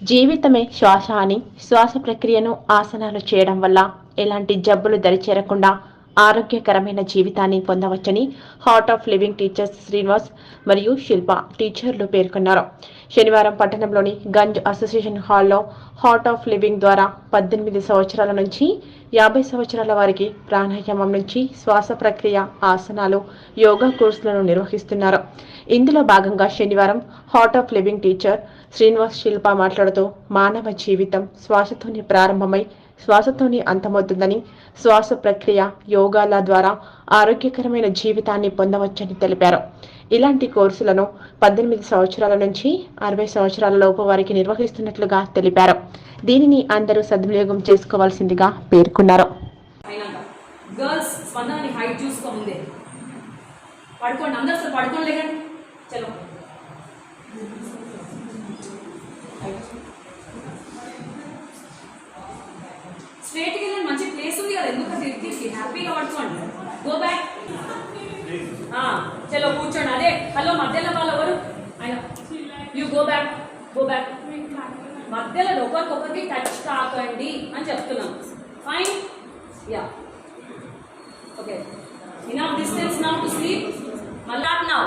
జీవితమే శ్వాస అని శ్వాస ప్రక్రియను ఆసనాలు చేయడం వల్ల ఎలాంటి జబ్బులు దరిచేరకుండా ఆరోగ్యకరమైన జీవితాన్ని పొందవచ్చని heart of living teachers Srinivas మరియు శిల్ప టీచర్లు పేర్కొన్నారు. శనివారం పట్టణంలోని గంజ్ అసోసియేషన్ హాల్లో హార్ట్ ఆఫ్ లివింగ్ ద్వారా పద్దెనిమిది సంవత్సరాల నుంచి యాభై సంవత్సరాల వారికి ప్రాణాయామం నుంచి శ్వాస ప్రక్రియ ఆసనాలు యోగా కోర్సులను నిర్వహిస్తున్నారు. ఇందులో భాగంగా శనివారం heart of living teacher Srinivas Shilpa మాట్లాడుతూ మానవ జీవితం శ్వాసతోనే ప్రారంభమై శ్వాసతోనే అంతమవుతుందని శ్వాస ప్రక్రియ యోగాల ద్వారా ఆరోగ్యకరమైన జీవితాన్ని పొందవచ్చని తెలిపారు. ఇలాంటి కోర్సులను పద్దెనిమిది సంవత్సరాల నుంచి అరవై సంవత్సరాల లోపు వారికి నిర్వహిస్తున్నట్లుగా తెలిపారు. దీనిని అందరూ సద్వినియోగం చేసుకోవాల్సిందిగా పేర్కొన్నారు. గర్ల్స్ స్పందనని హైట్ పడుకోండి అందరూ అసలు పడుకోండి లేకండి. చలో. స్ట్రేట్కి వెళ్ళండి మంచి ప్లేస్ ఉంది కదా ఎందుకు తిరిగి హ్యాపీగా పడుకోండి గో బ్యాక్ చలో కూర్చోండి. అదే హలో మధ్యలో వాళ్ళు ఎవరు? ఆయన. You go back go back మధ్యలో ఒకరికొకరికి టచ్ కాకండి అని చెప్తున్నాం. Fine ya okay enough distance now to sleep malak now.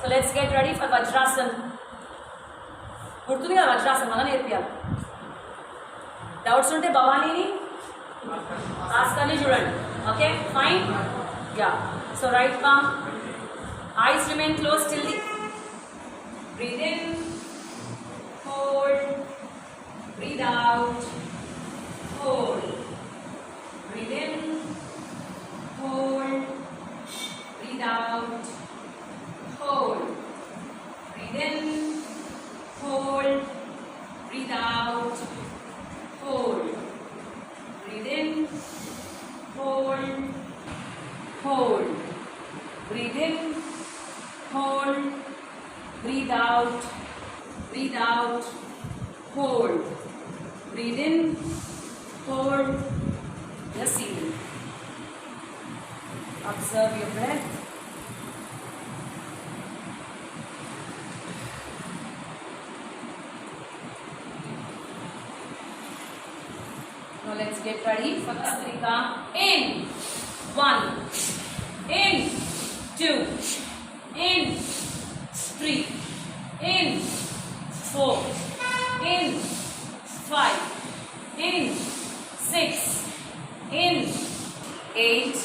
So let's get ready for Vajrasan గుర్తుంది కదా వజ్రాసన్ మళ్ళీ నేర్పియాలి. డౌట్స్ ఉంటే భవానీని Askani Jurand. Okay, fine? Yeah. So right palm. Eyes remain closed till the breathe in, hold, breathe out. Breathe in hold breathe out breathe out hold breathe in hold just see observe your breath Now let's get ready for Kastrika. In. One. In. Two. In. Three. In. Four. In. Five. In. Six. In. Eight.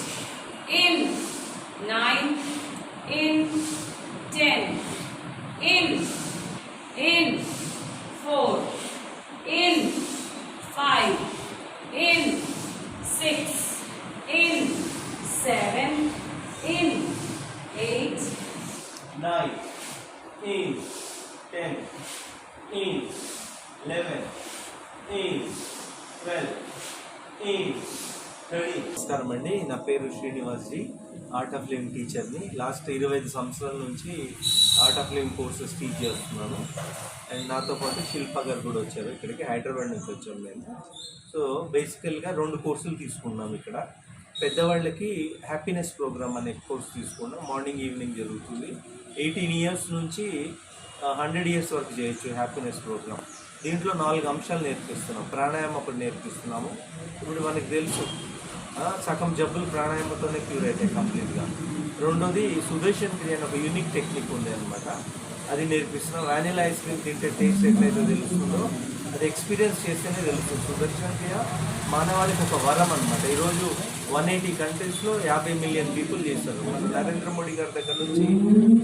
In. Nine. In. Ten. In. నమస్కారం అండి. నా పేరు Srinivasji. Art of living టీచర్ని last ఇరవై ఐదు సంవత్సరాల నుంచి art of living courses teach చేస్తున్నాను. అండ్ నాతో పాటు శిల్ప గారు కూడా వచ్చారు. ఇక్కడికి హైదరాబాద్ నుంచి వచ్చాము మేము. సో బేసికల్గా రెండు కోర్సులు తీసుకున్నాం ఇక్కడ. పెద్దవాళ్ళకి హ్యాపీనెస్ ప్రోగ్రామ్ అనే కోర్స్ తీసుకున్నాం. మార్నింగ్ ఈవినింగ్ జరుగుతుంది. ఎయిటీన్ ఇయర్స్ నుంచి హండ్రెడ్ ఇయర్స్ వరకు చేయొచ్చు హ్యాపీనెస్ ప్రోగ్రామ్ దీంట్లో నాలుగు అంశాలు నేర్పిస్తున్నాం. ప్రాణాయామం ఒకటి నేర్పిస్తున్నాము. ఇప్పుడు మనకి తెలుసు సగం జబ్బులు ప్రాణాయామంతోనే క్యూర్ అవుతాయి కంప్లీట్గా. రెండోది సుదర్శన్ క్రియ అని ఒక యూనిక్ టెక్నిక్ ఉంది అనమాట అది నేర్పిస్తున్నాం. వానిలా ఐస్ క్రీమ్ తింటే టేస్ట్ ఎట్లయితే తెలుస్తుందో అది ఎక్స్పీరియన్స్ చేస్తేనే తెలుస్తుంది. సుదర్శన్ క్రియ మానవాళికి ఒక వరం అనమాట ఈరోజు వన్ ఎయిటీ కంట్రీస్లో యాభై మిలియన్ పీపుల్ చేస్తారు. మన నరేంద్ర మోడీ గారి దగ్గర నుంచి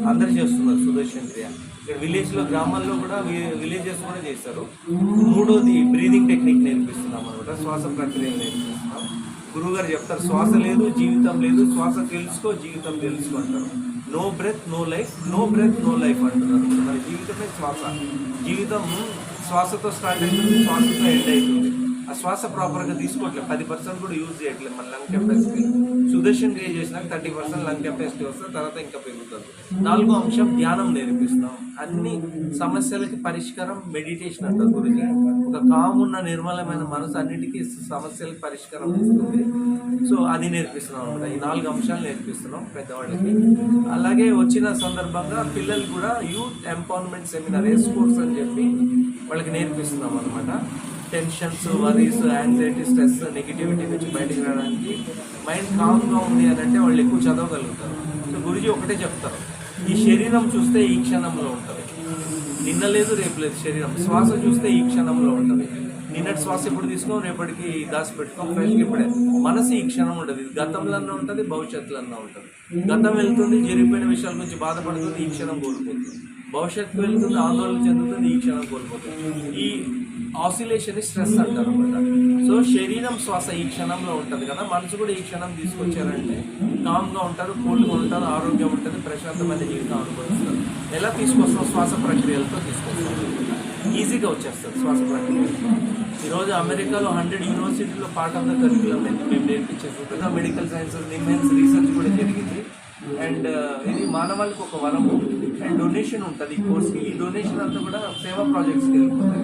అందరు చేస్తున్నారు సుదర్శన్ క్రియ ఇక్కడ విలేజ్లో గ్రామాల్లో కూడా విలేజెస్ కూడా చేస్తారు. మూడోది బ్రీదింగ్ టెక్నిక్ నేర్పిస్తున్నాం అనమాట శ్వాస ప్రక్రియ నేర్పిస్తున్నాం. గురువుగారు చెప్తారు శ్వాస లేదు జీవితం లేదు. శ్వాస తెలుసుకో జీవితం తెలుసుకో అంటారు. No breath no life no breath no life అంటున్నారు. మన జీవితమే శ్వాస. జీవితం శ్వాసతో స్టార్ట్ అవుతుంది శ్వాసతో ఎండ్ అవుతుంది. ఆ శ్వాస ప్రాపర్గా తీసుకోవట్లేదు పది పర్సెంట్ కూడా యూజ్ చేయట్లేదు మన లంగ్ కెపాసిటీ సుదర్శన్ క్రియ చేసినాక థర్టీ పర్సెంట్ లంగ్ కెపాసిటీ వస్తే తర్వాత ఇంకా పెరుగుతుంది. నాలుగో అంశం ధ్యానం నేర్పిస్తున్నాం. అన్ని సమస్యలకి పరిష్కారం మెడిటేషన్ అంటారు గురించి ఒక కామ్ ఉన్న నిర్మలమైన మనసు అన్నిటికీ సమస్యలకు పరిష్కారం ఇస్తుంది. సో అది నేర్పిస్తున్నాం అనమాట ఈ నాలుగు అంశాలు నేర్పిస్తున్నాం పెద్దవాళ్ళకి. అలాగే వచ్చిన సందర్భంగా పిల్లలు కూడా youth empowerment seminar a sports అని చెప్పి వాళ్ళకి నేర్పిస్తున్నాం అనమాట tensions worries anxiety stress negativity నుంచి బయటకు రావడానికి మైండ్ కామ్గా ఉంది అని అంటే వాళ్ళు ఎక్కువ చదవగలుగుతారు. సో గురుజీ ఒకటే చెప్తారు. ఈ శరీరం చూస్తే ఈ క్షణంలో ఉంటుంది. నిన్న లేదు రేపు లేదు శరీరం. శ్వాస చూస్తే ఈ క్షణంలో ఉంటుంది. నిన్నటి శ్వాస ఎప్పుడు తీసుకోం రేపటికి దాసి పెట్టుకోం ఫ్రెష్గా ఇప్పుడే. మనసు ఈ క్షణం ఉంటుంది. ఇది గతంలోనే ఉంటుంది భవిష్యత్తులో ఉంటుంది. గతం వెళ్తుంది జరిగిపోయిన విషయాల గురించి బాధపడుతుంది ఈ క్షణం కోల్పోతుంది. భవిష్యత్తు వెళ్తుంది ఆందోళన చెందుతుంది ఈ క్షణం కోల్పోతుంది. ఈ ఆసిలేషన్ స్ట్రెస్ అంటారు అనమాట సో శరీరం శ్వాస ఈ క్షణంలో ఉంటుంది కదా మనసు కూడా ఈ క్షణం తీసుకొచ్చారంటే కామ్గా ఉంటారు కూల్గా ఉంటారు ఆరోగ్యం ఉంటుంది ప్రశాంతమైన జీవితం అనుభవిస్తారు. ఎలా తీసుకొస్తాం? శ్వాస ప్రక్రియలతో తీసుకొస్తాం. ఈజీగా వచ్చేస్తారు శ్వాస ప్రక్రియలతో ఈరోజు అమెరికాలో హండ్రెడ్ యూనివర్సిటీలో పార్ట్ ఆఫ్ ద కరికులం మేము నేర్పించేది మెడికల్ సైన్సెస్ నిమెన్స్ రీసెర్చ్ కూడా జరిగింది. అండ్ ఇది మానవాళికి ఒక వరము అండ్ డొనేషన్ ఉంటుంది ఈ కోర్స్కి ఈ డొనేషన్ అంతా కూడా సేవా ప్రాజెక్ట్స్కి వెళ్ళిపోతాయి.